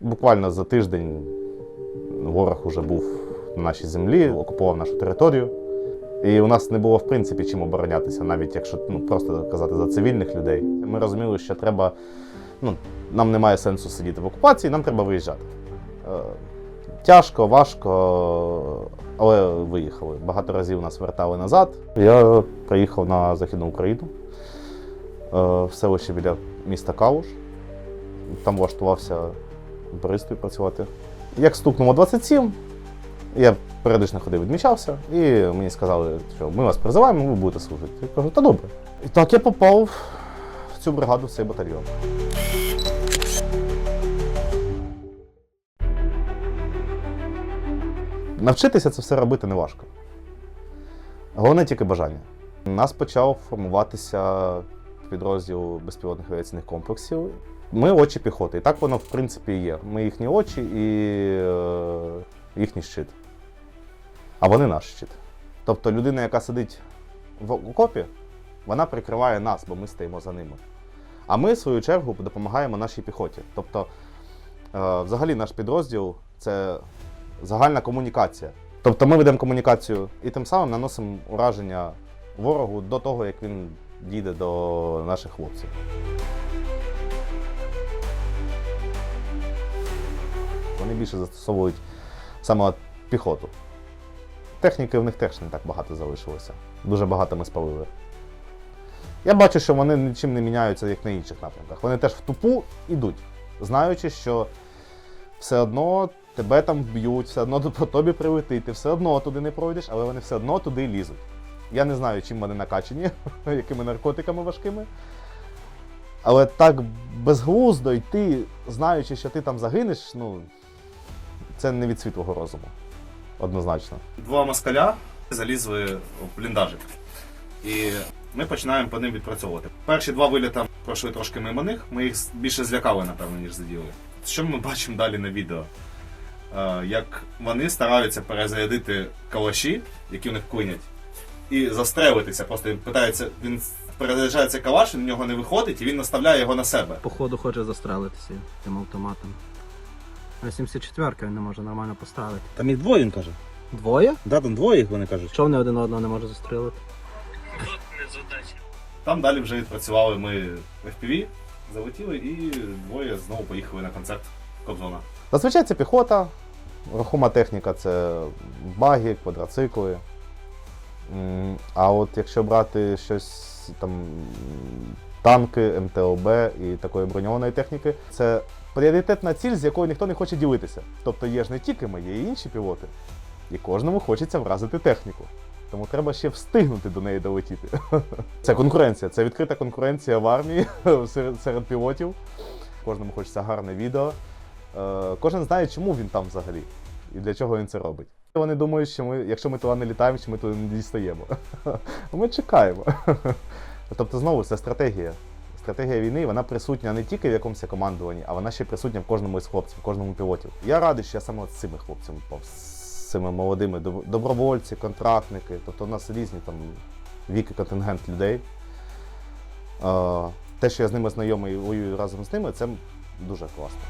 Буквально за тиждень ворог уже був на нашій землі, окупував нашу територію. І у нас не було в принципі чим оборонятися, навіть якщо ну, просто казати за цивільних людей. Ми розуміли, що треба, ну, нам немає сенсу сидіти в окупації, нам треба виїжджати. Е, Тяжко, важко, але виїхали. Багато разів нас вертали назад. Я приїхав на Західну Україну е, в селище біля міста Калуш. Там влаштувався баристою працювати. Як стукнуло 27, я періодично ходив, відмічався, і мені сказали, що ми вас призиваємо, ви будете служити. Я кажу, та добре. І так я попав в цю бригаду, в цей батальйон. Навчитися це все робити не важко. Головне тільки бажання. У нас почав формуватися підрозділ безпілотних авіаційних комплексів. Ми очі піхоти. І так воно, в принципі, є. Ми їхні очі і е, їхній щит. А вони наш щит. Тобто людина, яка сидить в окопі, вона прикриває нас, бо ми стоїмо за ними. А ми, в свою чергу, допомагаємо нашій піхоті. Тобто, е, взагалі, наш підрозділ це загальна комунікація. Тобто ми ведемо комунікацію і тим самим наносимо ураження ворогу до того, як він дійде до наших хлопців. Вони більше застосовують саме от піхоту. Техніки в них теж не так багато залишилося. Дуже багато ми спалили. Я бачу, що вони нічим не міняються, як на інших напрямках. Вони теж в тупу йдуть, знаючи, що все одно тебе там вб'ють, все одно по тобі прилетить, ти все одно туди не пройдеш, але вони все одно туди лізуть. Я не знаю, чим вони накачані, якими наркотиками важкими. Але так безглуздо йти, знаючи, що ти там загинеш, ну це не від світлого розуму. Однозначно. Два москаля залізли в бліндажик. І ми починаємо по ним відпрацьовувати. Перші два виліта пройшли трошки мимо них, ми їх більше злякали, напевно, ніж заділи. Що ми бачимо далі на відео? Е, Як вони стараються перезарядити калаші, які в них клинять, і застрелитися. Просто він питається, він перезаряджається калаш, він в нього не виходить, і він наставляє його на себе. Походу хоче застрелитися тим автоматом. А 74-ка він не може нормально поставити. Там їх двоє, він каже. Двоє? Да, там двоє їх вони кажуть. Чого вони один одного не може застрелити? Там далі вже відпрацювали ми в FPV, залетіли і двоє знову поїхали на концерт Кобзона. Зазвичай це піхота, рухома техніка це баги, квадроцикли. А от якщо брати щось там танки, МТОБ і такої броньованої техніки, це пріоритетна ціль, з якою ніхто не хоче ділитися. Тобто є ж не тільки ми, є і інші пілоти. І кожному хочеться вразити техніку. Тому треба ще встигнути до неї долетіти. Це конкуренція, це відкрита конкуренція в армії серед, пілотів. Кожному хочеться гарне відео. Е, Кожен знає, чому він там взагалі і для чого він це робить. Вони думають, що ми, якщо ми туди не літаємо, що ми туди не дістаємо. Ми чекаємо. Тобто, знову це стратегія. Стратегія війни вона присутня не тільки в якомусь командуванні, а вона ще присутня в кожному із хлопців, в кожному пілотів. Я радий, що я саме з цими хлопцями попав, з цими молодими добровольці, контрактники. Тобто у нас різні там віки контингент людей. Те, що я з ними знайомий і воюю разом з ними, це дуже класно.